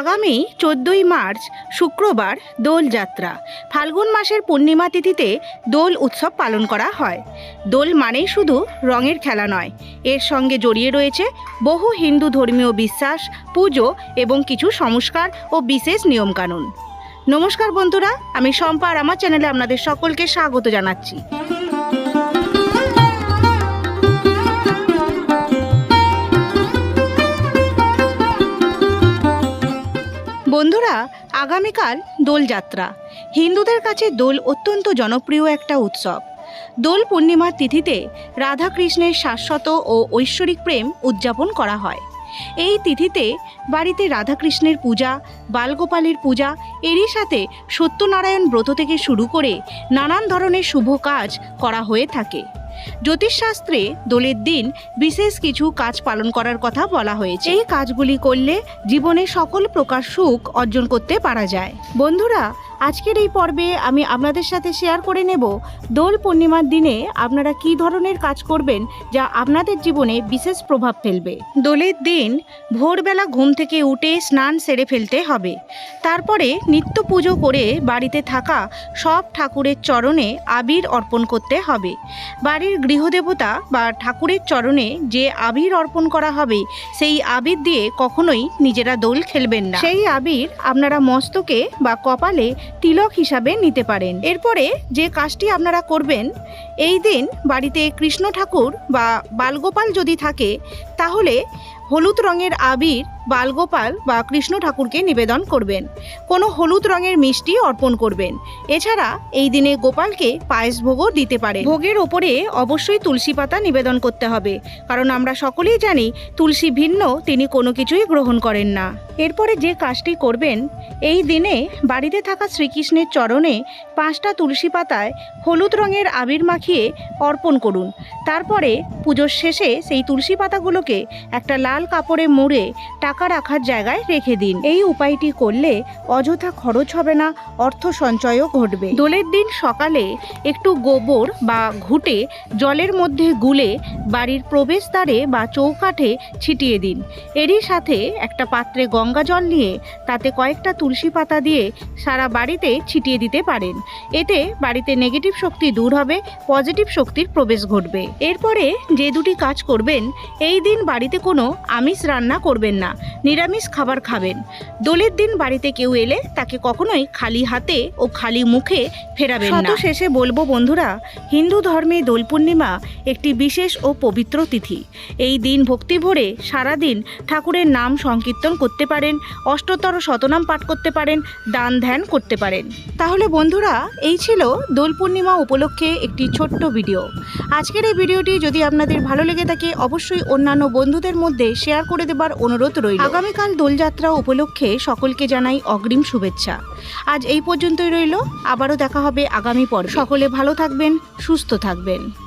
আগামী চোদ্দোই মার্চ শুক্রবার দোল যাত্রা। ফাল্গুন মাসের পূর্ণিমা তিথিতে দোল উৎসব পালন করা হয়। দোল মানেই শুধু রঙের খেলা নয়, এর সঙ্গে জড়িয়ে রয়েছে বহু হিন্দু ধর্মীয় বিশ্বাস, পুজো এবং কিছু সংস্কার ও বিশেষ নিয়মকানুন। নমস্কার বন্ধুরা, আমি শম্পা আর আমার চ্যানেলে আপনাদের সকলকে স্বাগত জানাচ্ছি। বন্ধুরা, আগামীকাল দোলযাত্রা। হিন্দুদের কাছে দোল অত্যন্ত জনপ্রিয় একটা উৎসব। দোল পূর্ণিমার তিথিতে রাধাকৃষ্ণের শাশ্বত ও ঐশ্বরিক প্রেম উদযাপন করা হয়। এই তিথিতে বাড়িতে রাধাকৃষ্ণের পূজা, বালগোপালের পূজা, এরই সাথে সত্যনারায়ণ ব্রত থেকে শুরু করে নানান ধরনের শুভ কাজ করা হয়ে থাকে। জ্যোতিষশাস্ত্রে দোলের দিন বিশেষ কিছু কাজ পালন করার কথা বলা হয়েছে। এই কাজগুলি করলে জীবনে সকল প্রকার সুখ অর্জন করতে পারা যায়। বন্ধুরা আজকের এই পর্বে আমি আপনাদের সাথে শেয়ার করে নেব দোল পূর্ণিমার দিনে আপনারা কি ধরনের কাজ করবেন যা আপনাদের জীবনে বিশেষ প্রভাব ফেলবে। দোলের দিন ভোরবেলা ঘুম থেকে উঠে স্নান সেরে ফেলতে হবে। তারপরে নিত্য পুজো করে বাড়িতে থাকা সব ঠাকুরের চরণে আবির অর্পণ করতে হবে। বাড়ির গৃহদেবতা বা ঠাকুরের চরণে যে আবির অর্পণ করা হবে, সেই আবির দিয়ে কখনোই নিজেরা দোল খেলবেন না। সেই আবির আপনারা মস্তকে বা কপালে তিলক হিসাবে নিতে পারেন। এরপরে যে কাজটি আপনারা করবেন, এই দিন বাড়িতে কৃষ্ণ ঠাকুর বা বালগোপাল যদি থাকে, তাহলে হলুদ রঙের আবির বালগোপাল বা কৃষ্ণ ঠাকুরকে নিবেদন করবেন। কোনো হলুদ রঙের মিষ্টি অর্পণ করবেন। এছাড়া এই দিনে গোপালকে পায়েস ভোগও দিতে পারে ভোগের ওপরে অবশ্যই তুলসী পাতা নিবেদন করতে হবে। কারণ আমরা সকলেই জানি, তুলসী ভিন্ন, তিনি কোনো কিছুই গ্রহণ করেন না। এরপরে যে কাজটি করবেন, এই দিনে বাড়িতে থাকা শ্রীকৃষ্ণের চরণে পাঁচটা তুলসী পাতায় হলুদ রঙের আবির মাখিয়ে অর্পণ করুন। তারপরে পুজোর শেষে সেই তুলসী পাতাগুলোকে একটা লাল কাপড়ে মুড়ে টাকা রাখার জায়গায় রেখে দিন। এই উপায়টি করলে অযথা খরচ হবে না, অর্থ সঞ্চয়ও ঘটবে। দোলের দিন সকালে একটু গোবর বা ঘুটে জলের মধ্যে গুলে বাড়ির প্রবেশদ্বারে বা চৌকাঠে ছিটিয়ে দিন। এরই সাথে একটা পাত্রে গঙ্গা জল নিয়ে তাতে কয়েকটা তুলসী পাতা দিয়ে সারা বাড়িতে ছিটিয়ে দিতে পারেন। এতে বাড়িতে নেগেটিভ শক্তি দূর হবে, পজিটিভ শক্তির প্রবেশ ঘটবে। এরপরে যে দুটি কাজ করবেন, এই দিন বাড়িতে কোনো আমিষ রান্না করবেন না। নিরামিষ খাবার খাবেন। দোলের দিন বাড়িতে কেউ এলে তাকে কখনোই খালি হাতে ও খালি মুখে ফেরাবেন না। শেষে বলব বন্ধুরা, হিন্দু ধর্মে দোল পূর্ণিমা একটি বিশেষ ও পবিত্র তিথি। এই দিন ভক্তি ভরে সারাদিন ঠাকুরের নাম সংকীর্তন করতে পারেন, অষ্টতর শতনাম পাঠ করতে পারেন, দান ধ্যান করতে পারেন। তাহলে বন্ধুরা, এই ছিল দোল পূর্ণিমা উপলক্ষে একটি ছোট্ট ভিডিও। আজকের এই ভিডিওটি যদি আপনাদের ভালো লেগে থাকে, অবশ্যই অন্যান্য বন্ধুদের মধ্যে শেয়ার করে দেবার অনুরোধ রইল। আগামীকাল দোলযাত্রা উপলক্ষে সকলকে জানাই অগ্রিম শুভেচ্ছা। আজ এই পর্যন্তই রইল। আবারও দেখা হবে আগামী পর সকলে ভালো থাকবেন, সুস্থ থাকবেন।